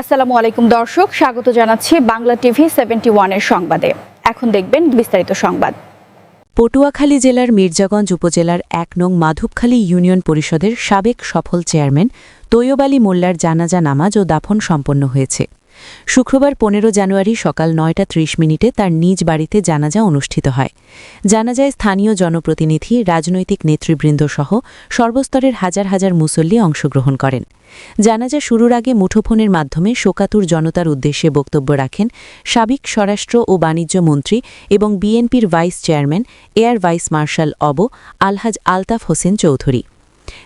আসসালামু আলাইকুম দর্শক, স্বাগত জানাচ্ছি বাংলা টিভি সেভেন্টি ওয়ানের সংবাদে। এখন দেখবেন বিস্তারিত সংবাদ। পটুয়াখালী জেলার মির্জাগঞ্জ উপজেলার এক নং মাধবখালী ইউনিয়ন পরিষদের সাবেক সফল চেয়ারম্যান তৈয়ব আলী মোল্লার জানাজা নামাজ ও দাফন সম্পন্ন হয়েছে। শুক্রবার পনেরো জানুয়ারি সকাল নয়টা ত্রিশ মিনিটে তার নিজ বাড়িতে জানাজা অনুষ্ঠিত হয়। জানাজায় স্থানীয় জনপ্রতিনিধি, রাজনৈতিক নেতৃবৃন্দ সহ সর্বস্তরের হাজার হাজার মুসল্লি অংশগ্রহণ করেন। জানাজা শুরুর আগে মুঠোফোনের মাধ্যমে শোকাতুর জনতার উদ্দেশ্যে বক্তব্য রাখেন সাবেক স্বরাষ্ট্র ও বাণিজ্য মন্ত্রী এবং বিএনপির vice chairman, air vice marshal of আলহাজ আলতাফ হোসেন চৌধুরী।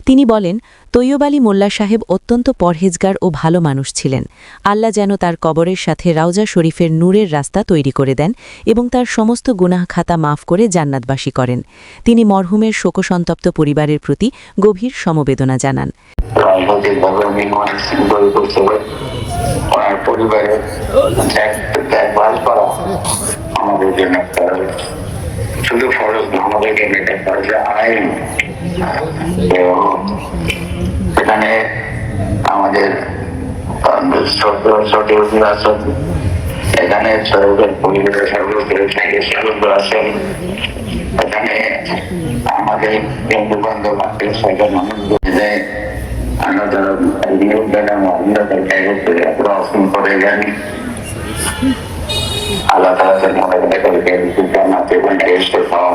তিনি বলেন, তৈয়ব আলী মোল্লা সাহেব অত্যন্ত পরহেজগার ও ভালো মানুষ ছিলেন। আল্লাহ যেন তার কবরের সাথে রাউজা শরীফের নূরের রাস্তা তৈরি করে দেন এবং তার সমস্ত গুনাহ খাতা মাফ করে জান্নাতবাসী করেন। তিনি মরহুমের শোকসন্তপ্ত পরিবারের প্রতি গভীর সমবেদনা জানান। শুধু ফরজ আমাদের তো সেখানে আমাদের এখানে আছেন এখানে আমাদের বন্ধু বান্ধব আত্মীয় স্বজন মানুষ যে নিয়োগ দেন আলাদা জায়গাতে করে যান আলাদা আলাদা জায়গাকে জানাতে এবং টেস্টে পাওয়া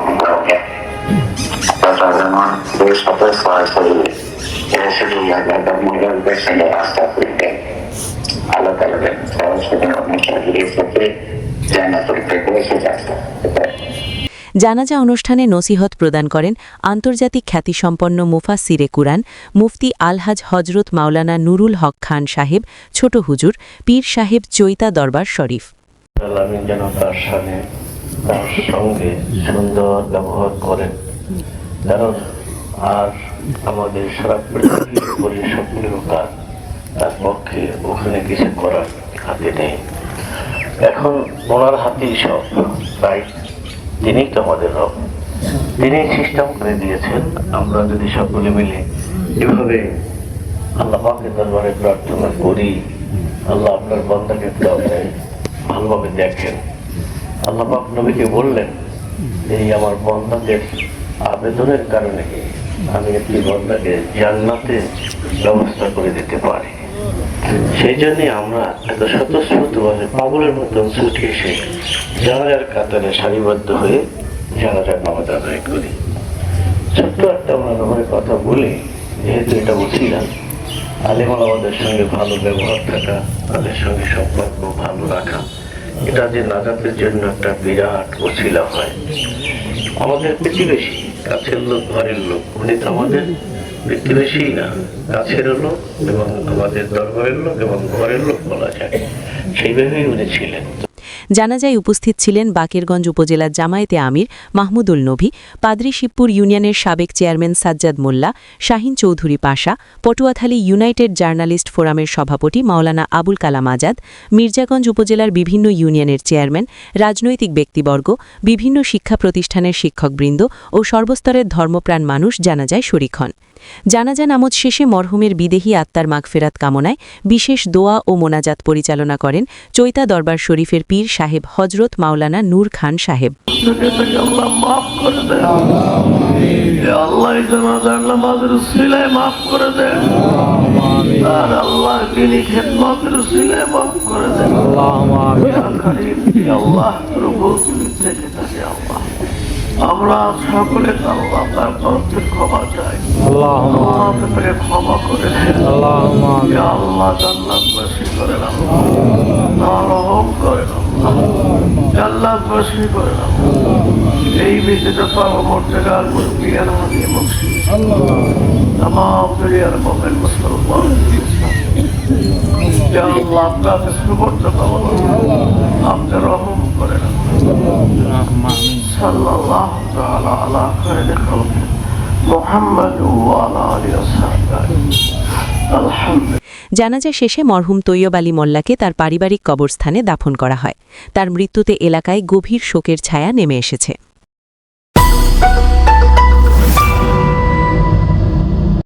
জানাজা অনুষ্ঠানে নসিহত প্রদান করেন আন্তর্জাতিক খ্যাতিসম্পন্ন মুফাসিরে কুরআন, মুফতি আলহাজ হজরত মাওলানা নুরুল হক খান সাহেব, ছোট হুজুর, পীর সাহেব চৈতা দরবার শরীফ। সঙ্গে সুন্দর ব্যবহার করেন। কারণ আর আমাদের সারা পৃথিবীর উপরে সকলের তার পক্ষে ওখানে কিছু করার হাতে নেই। এখন ওনার হাতেই সব তাই তিনিই তো আমাদের রব। তিনি সিস্টেম করে দিয়েছেন। আমরা যদি সকলে মিলে এভাবে আল্লাহ পাকের দরবারে প্রার্থনা করি, আল্লাহ আপনার বন্ধাকে আপনি ভালোভাবে দেখেন। আল্লাহ নবীকে বললেন, এই আমার বন্ধাদের আবেদনের কারণে আমি একটি বন্ধাকে জান্নাতে ব্যবস্থা করে দিতে পারি? সেই জন্যই আমরা এত স্বতঃস্ফূর্তভাবে পাগলের মতন ছুটে এসে জানাজার কাতারে সারিবদ্ধ হয়ে জানাজার নামাজ আদায় করি। ছোট্ট একটা আমরা ব্যাপারে কথা বলি, যেহেতু এটা বুঝছিলাম আলিমাল আমাদের সঙ্গে ভালো ব্যবহার থাকা, তাদের সঙ্গে সম্পর্ক ভালো রাখা এটা যে নাজাতের জন্য একটা বিরাট ওসিলা হয়। আমাদের প্রতিবেশী, কাছের লোক, ঘরের লোক। উনি তো আমাদের প্রতিবেশী না, কাছের লোক এবং আমাদের দরবারের লোক এবং ঘরের লোক বলা যায়। সেইভাবেই উনি ছিলেন। জানাজায় উপস্থিত ছিলেন বাকেরগঞ্জ উপজেলার জামায়েতে আমির মাহমুদুল নবী, পাদ্রি শিবপুর ইউনিয়নের সাবেক chairman Sajjad Molla, Shahin Chowdhury Pasha Patuakhali united journalist ফোরামের সভাপতি মাওলানা আবুল কালাম আজাদ, মির্জাগঞ্জ উপজেলার বিভিন্ন ইউনিয়নের চেয়ারম্যান, রাজনৈতিক ব্যক্তিবর্গ, বিভিন্ন শিক্ষা প্রতিষ্ঠানের শিক্ষকবৃন্দ ও সর্বস্তরের ধর্মপ্রাণ মানুষ জানাজায় শরিক হন। জানাজা নামজ শেষে মরহুমের বিদেহী আত্মার মাগফেরাত কামনায় বিশেষ দোয়া ও মোনাজাত পরিচালনা করেন চৈতা দরবার শরীফের পীর সাহেব হজরত মাওলানা নূর খান সাহেব। আল্লাহ। আমরা সকলে আপনার তরফে ক্ষমা চাই। আপনাকে ক্ষমা করে আল্লাহ জান্নাতবাসী করে নাম রহম করে নাম জান্নাতবাসী করে নাম এই বিচিত পরমর্যাদার মুসলিয়ার হাতে বক্সি তাম দুনিয়ার মোমেন মুসলমান। আপনার রহম করেন যায় জানাজা শেষে মরহুম তৈয়ব আলী মোল্লাকে তার পারিবারিক কবরস্থানে দাফন করা হয়। তার মৃত্যুতে এলাকায় গভীর শোকের ছায়া নেমে এসেছে।